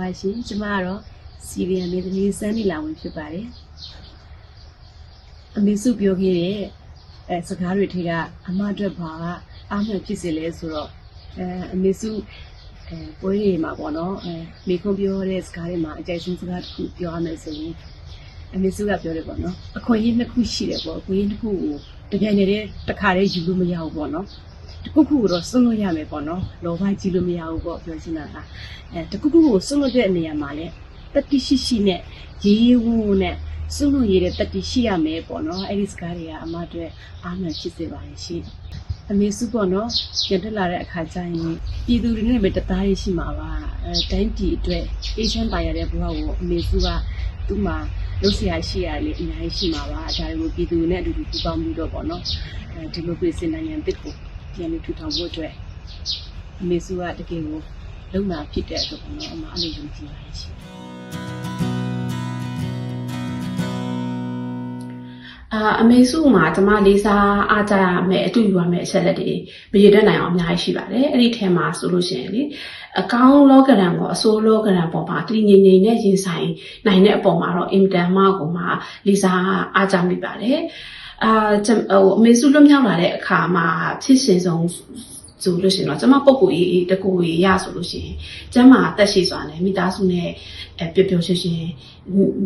ပါရှင်ကျမကတော့စီရီယံလေးသမီးစမ်းနီလာဝင်ဖြစ်ပါတယ်အမေစုပြောခဲ့တဲ့အဲစကားတွေထဲကအမအတွက်ဘာကအားမှန်ဖြစ်စေလဲဆိုတော့အဲအမေစုအဲပွဲတွေမှာပေါ့နော်အဲမိခွန်ပြောတဲ့စကားတွေမှာအကြိုက်ဆုံးစကားတစ်ခုပြောရမယ်ဆိုရင်အမေစုကပြောတယ်ပေါ့နော်အခွင့်အရေးနှစ်ခုရှိတယ်ပေါ့အခွင့်အရေးတစ်ခုကိုတကယ်နေတဲ့တစ်ခါတည်းယူလို့မရဘူးပေါ့နော် တခုခုတော့စွန့်လွတ်ရမယ်ပေါ့နော်လောဘကြီးလို့မရဘူးပေါ့ပြောချင်တာကအဲတခုခုကိုစွန့်လွတ်တဲ့နေရာမှာလဲတတိရှိရှိနဲ့ရေးဝူးနဲ့စွန့်လွတ်ရတဲ့တတိရှိရမယ်ပေါ့နော်အဲ့ဒီစကားတွေကအမတို့အားမှန်ဖြစ်စေပါလိမ့်ရှင်အမေစုပေါ့နော်ပြန်တက်လာတဲ့အခါကျရင်ပြည်သူတွေနဲ့ပဲတသားရရှိမှာပါအဲတိုင်းပြည်အတွက်အေးချမ်းပါရတဲ့ဘဝကိုအမေစုကသူ့မှာလုပ်ဆရာရှိရလေအများကြီးရှိမှာပါဒါတွေကိုပြည်သူနဲ့အတူတူပူးပေါင်းပြီးတော့ပေါ့နော်ဒီမိုကရေစီနိုင်ငံတစ်ကို ပြန်ပြီးထူထောင်ဖို့အတွက်အမေစုကတကယ်ကိုလုံနာဖြစ်တဲ့အတွက်ပေါ့နော်အမအဲ့လိုယုံကြည်ပါတယ်ရှင်အာအမေစုမှာကျမလေးစားအားကြရမယ်အတူယူရမယ်အချက်လက်တွေမရတဲ့နိုင်အောင်အများကြီးရှိပါတယ်အဲ့ဒီထဲမှာဆိုလို့ရှိရင်လေအကောင်းလောကရန်ပေါ်အဆိုးလောကရန်ပေါ်မှာတည်ငြိမ်ငြိမ်နဲ့ရင်ဆိုင်နိုင်တဲ့အပေါ်မှာတော့အင်တန်မကိုမှလေးစားအားကြမိပါတယ် အာကျမဟိုအမေစုလွတ်မြောက်လာတဲ့အခါမှာဖြစ်စဉ်ဆုံးဆိုလို့ရှိရင်တော့ကျမပုံကိုယ်ကြီးတကူကြီးရဆိုလို့ရှိရင်ကျမအသက်ရှိစွာနဲ့မိသားစုနဲ့အဲပျော်ပျော်ရွှင်ရွှင်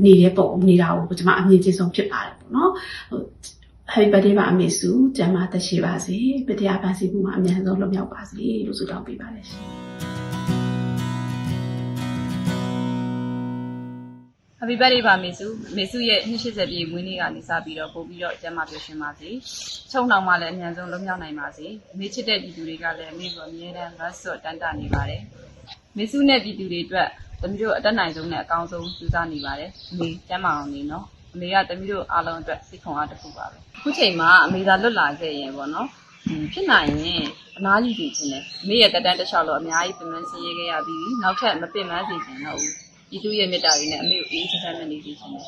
နေတဲ့ပုံနေတာကိုကျမအမြင်ချင်းဆုံးဖြစ်ပါတယ်ပေါ့နော်ဟို Happy birthday ပါအမေစုကျမသက်ရှိပါစေပြတရားပန်းစီမှုမှာအများဆုံးလွတ်မြောက်ပါစေလို့ဆုတောင်းပေးပါတယ်ရှင် Happy birthday ပါမေစုမေစုရဲ့280ပြည့်မွေးနေ့ကနေစပြီးတော့ပို့ပြီးတော့ကျန်းမာပျော်ရွှင်ပါစေ။ချုံနှောင်မှလည်းအမြန်ဆုံးလွတ်မြောက်နိုင်ပါစေ။မေချစ်တဲ့ပြည်သူတွေကလည်းမေကိုအမြဲတမ်းမတ်ဆော့တန်တနေပါတယ်။မေစုနဲ့ပြည်သူတွေအတွက်သမီးတို့အတက်နိုင်ဆုံးနဲ့အကောင်းဆုံးကြိုးစားနေပါတယ်။အမေကျန်းမာအောင်နေနော်။အမေကသမီးတို့အားလုံးအတွက်စိတ်ခွန်အားတစ်ခုပါပဲ။အခုချိန်မှာအမေသာလွတ်လာခဲ့ရင်ပေါ့နော်။ဒီဖြစ်နိုင်ရင်အနားယူစီခြင်းနဲ့အမေရဲ့တက်တန်းတစ်လျှောက်လို့အများကြီးပြင်ပန်းစည်ရခဲ့ရပြီးနောက်ထပ်မပင်ပန်းစီခြင်းတော့ဘူး။ ဒီသူရဲ့မေတ္တာတွေနဲ့အမေကိုအေးချမ်းချမ်းနဲ့နေစီခြင်းနဲ့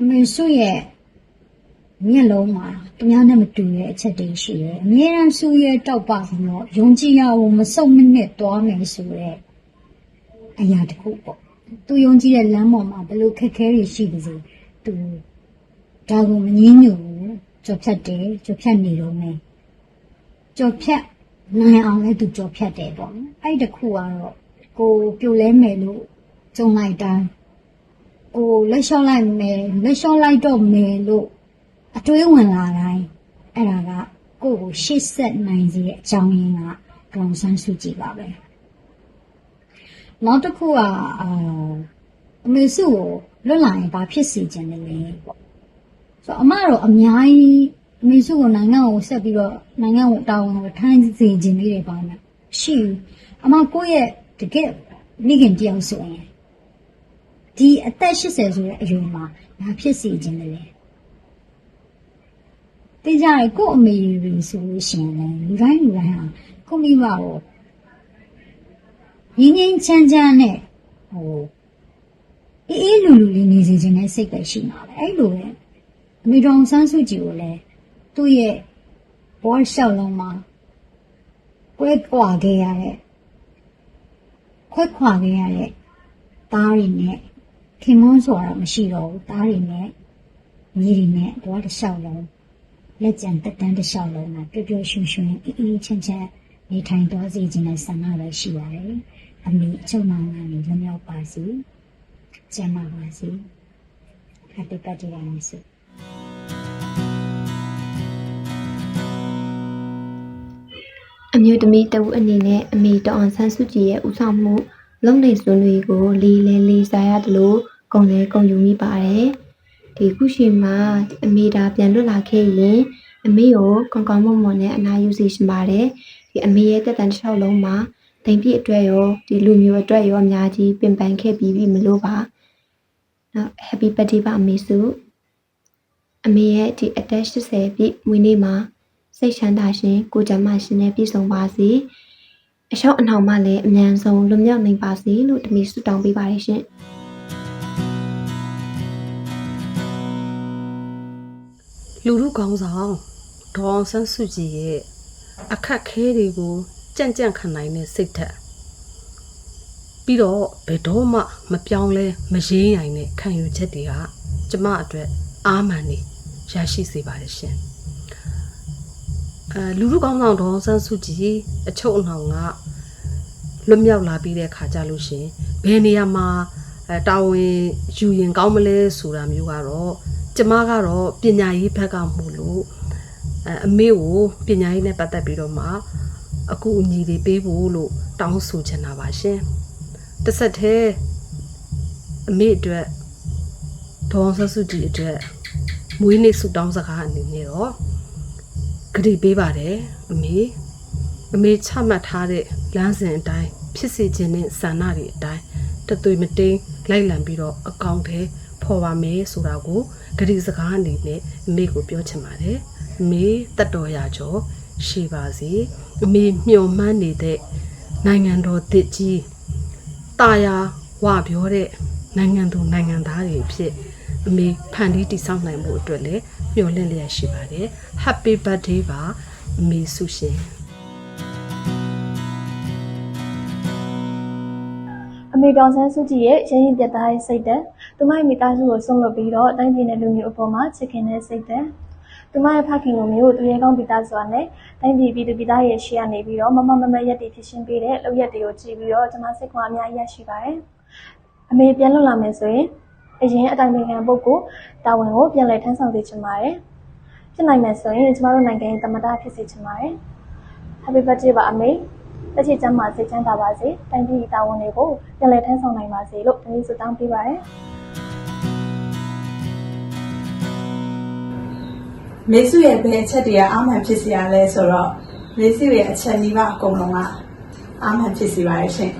အမေစုရဲ့မျက်လုံးမှာတ냐နဲ့မတူတဲ့အချက်တွေရှိတယ်။အမြဲတမ်းစုရဲ့တောက်ပပြီးတော့ယုံကြည်ရအောင်မစုံမနစ်သွားမယ်ဆိုတော့အရာတစ်ခုပေါ့။သူယုံကြည်တဲ့လမ်းပေါ်မှာဘယ်လိုခက်ခဲတွေရှိပါစေ။သူဒါကိုမငြင်းညူဘူး။ကြော်ဖြတ်တယ်ကြော်ဖြတ်နေတော့မယ်။ကြော်ဖြတ် နိုင်အောင်လည်းသူကြော်ဖြတ်တယ်ပေါ့နော်။အဲ့ဒီတစ်ခုကတော့ကိုပြိုလဲမယ်လို့ကြုံလိုက်တိုင်းဟိုလက်လျှော့လိုက်မယ်လက်လျှော့လိုက်တော့မယ်လို့အတွေးဝင်လာတိုင်းအဲ့ဒါကကိုယ့်ကိုရှေ့ဆက်နိုင်စေတဲ့အကြောင်းရင်းကဒေါန်ဆန်းစုကြည်ပါပဲနောက်တစ်ခုကအာအမေစုကိုလွတ်လာရင်ဘာဖြစ်စီခြင်းလဲပေါ့ဆိုတော့အမတော့အများကြီး အမေစုကိုနိုင်ငံကိုဆက်ပြီးတော့နိုင်ငံကိုတာဝန်ကိုထမ်းစေခြင်းလေးတွေပါမယ်ရှိဘူးအမကိုယ့်ရဲ့တကယ်မိခင်တယောက်ဆိုရင်ဒီအသက်80ဆိုတဲ့အရွယ်မှာငါဖြစ်စီခြင်းလည်းသိကြရကို့အမေတွေဆိုလို့ရှိရင်လည်းလူတိုင်းလူတိုင်းဟာကိုမိဘကိုရင်းရင်းချမ်းချမ်းနဲ့ဟိုအေးအေးလူလူလေးနေစေခြင်းနဲ့စိတ်ပဲရှိမှာပဲအဲ့လိုပဲအမေတော်ဆန်းစုကြည်ကိုလည်း သူ့ရဲ့ဘောလျှောက်လုံးမှာကွဲကွာခဲ့ရတဲ့ခွဲခွာခဲ့ရတဲ့သားတွေနဲ့ခင်မွန်းဆိုတာမရှိတော့ဘူးသားတွေနဲ့ညီတွေနဲ့တော့တစ်လျှောက်လုံးလက်ကျန်တက်တန်းတစ်လျှောက်လုံးမှာပျော်ပျော်ရွှင်ရွှင်အေးအေးချမ်းချမ်းနေထိုင်သွားစေခြင်းနဲ့ဆန္ဒပဲရှိပါတယ်အမိအချုပ်မောင်ကနေလွမြောက်ပါစေကျမ်းပါပါစေ Happy birthday ပါမယ်ဆုအ မျိုးသမီးတဦးအနေနဲ့အမေတော်အောင်ဆန်းစုကြည်ရဲ့ဦးဆောင်မှုလုံနေစွန်းတွေကိုလေးလေးလေးစားရတယ်လို့ဂုံလဲဂုံယူမိပါတယ်ဒီခုရှိမှာအမေဒါပြန်လွတ်လာခဲ့ရင်အမေကိုကောင်းကောင်းမွန်မွန်နဲ့အနာယူစီရှင်ပါတယ်ဒီအမေရဲ့တက်တန်တစ်လျှောက်လုံးမှာတိမ်ပြည့်အတွက်ရောဒီလူမျိုးအတွက်ရောအများကြီးပင်ပန်းခဲ့ပြီးပြီမလို့ပါနောက် happy birthday ပါအမေစုအမေရဲ့ဒီအသက်80ပြည့်မွေးနေ့မှာ စိတ်ချမ်းသာရှင်ကိုယ်ကျန်းမာရှင်နဲ့ပြည့်စုံပါစေအလျှောက်အနှောင်မှလည်းအမြန်ဆုံးလွတ်မြောက်နိုင်ပါစေလို့တမီဆုတောင်းပေးပါတယ်ရှင်လူလူကောင်းဆောင်ဒေါအောင်ဆန်းစုကြည်ရဲ့အခက်ခဲတွေကိုကြံ့ကြံ့ခံနိုင်တဲ့စိတ်ဓာတ်ပြီးတော့ဘယ်တော့မှမပြောင်းလဲမရင်းနိုင်တဲ့ခံယူချက်တွေကကျမအတွက်အားမှန်နေရရှိစေပါတယ်ရှင် အဲလူလူကောင်းဆောင်ဒေါ်အောင်ဆန်းစုကြည်အချုပ်အနှောင်ကလွတ်မြောက်လာပြီးတဲ့ခါကြလို့ရှင်ဘယ်နေရာမှာအဲတာဝန်ယူရင်ကောင်းမလဲဆိုတာမျိုးကတော့ကျမကတော့ပညာရေးဘက်ကမို့လို့အဲအမေကိုပညာရေးနဲ့ပတ်သက်ပြီးတော့မှအကူအညီတွေပေးဖို့လို့တောင်းဆိုချင်တာပါရှင်တစ်ဆက်တည်းအမေအတွက်ဒေါ်အောင်ဆန်းစုကြည်အတွက်မွေးနေ့ဆုတောင်းစကားအနေနဲ့တော့ ဂရီပေးပါတယ်အမေအမေချမှတ်ထားတဲ့လမ်းစဉ်အတိုင်းဖြစ်စေခြင်းနဲ့ဆန္ဒတွေအတိုင်းတသွေမတိန်လိုက်လံပြီးတော့အကောင့်ထဲဖော်ပါမယ်ဆိုတာကိုဂရီစကားအနေနဲ့အမေကိုပြောချင်ပါတယ်အမေတက်တော်ရကျော်ရှိပါစေအမေမျှော်မှန်းနေတဲ့နိုင်ငံတော်တစ်ကြီးတာယာဝပြောတဲ့နိုင်ငံသူနိုင်ငံသားတွေဖြစ်အမေဖန်တီးတည်ဆောက်နိုင်မှုအတွက်လည်း မျှော်လင့်လျက်ရှိပါတယ် Happy birthday ပါအမေဆုရှင်အမေတော်ဆန်းစုကြည်ရဲ့ရရင်ပြတ်သားရဲ့စိတ်ဓာတ်သူမရဲ့မိသားစုကိုဆုံးလုပ်ပြီးတော့တိုင်းပြည်နယ်လူမျိုးအပေါ်မှာချစ်ခင်တဲ့စိတ်ဓာတ်သူမရဲ့ဖခင်လိုမျိုးသူရဲကောင်းပိသားစွာနဲ့တိုင်းပြည်ပြည်သူပြည်သားရဲ့ရှေ့ကနေပြီးတော့မမမမရက်တည်ဖြစ်ရှင်းပေးတဲ့လုပ်ရက်တွေကိုကြည့်ပြီးတော့ကျွန်မစိတ်ကအများကြီးရရှိပါတယ်အမေပြန်လွတ်လာမယ်ဆိုရင် အရင်အတိုင်းပင်ခံပုဂ္ဂိုလ်တာဝန်ကိုပြန်လည်ထမ်းဆောင်စေချင်ပါတယ်ဖြစ်နိုင်မယ်ဆိုရင်ကျမတို့နိုင်ငံရဲ့သမ္မတဖြစ်စေချင်ပါတယ် Happy birthday ပါအမေတစ်ချစ်ချမ်းမှာစိတ်ချမ်းသာပါစေတိုင်းပြည်တာဝန်တွေကိုပြန်လည်ထမ်းဆောင်နိုင်ပါစေလို့ဒီနေ့ဆုတောင်းပေးပါတယ်မေစုရဲ့ဘယ်အချက်တွေကအာမှန်ဖြစ်စီရလဲဆိုတော့မေစုရဲ့အချက်ကြီးပါအကုန်လုံးကအာမှန်ဖြစ်စီပါရဲ့ရှင်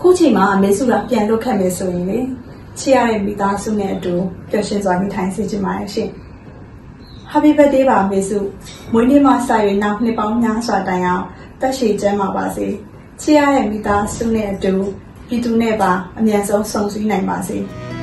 ခုချိန်မှာမေစုကပြန်လွတ်ခတ်မယ်ဆိုရင်လေ ချစ်ရတဲ့မိသားစုနဲ့အတူပျော်ရွှင်စွာနေထိုင်စေချင်ပါရဲ့ရှင် Happy birthday ပါမေစုမွေးနေ့မှာစရွေနောက်နှစ်ပေါင်းများစွာတိုင်အောင်တက်ရှိကျမ်းပါပါစေချစ်ရတဲ့မိသားစုနဲ့အတူပြည်သူနဲ့ပါအမြန်ဆုံးဆုံစည်းနိုင်ပါစေ။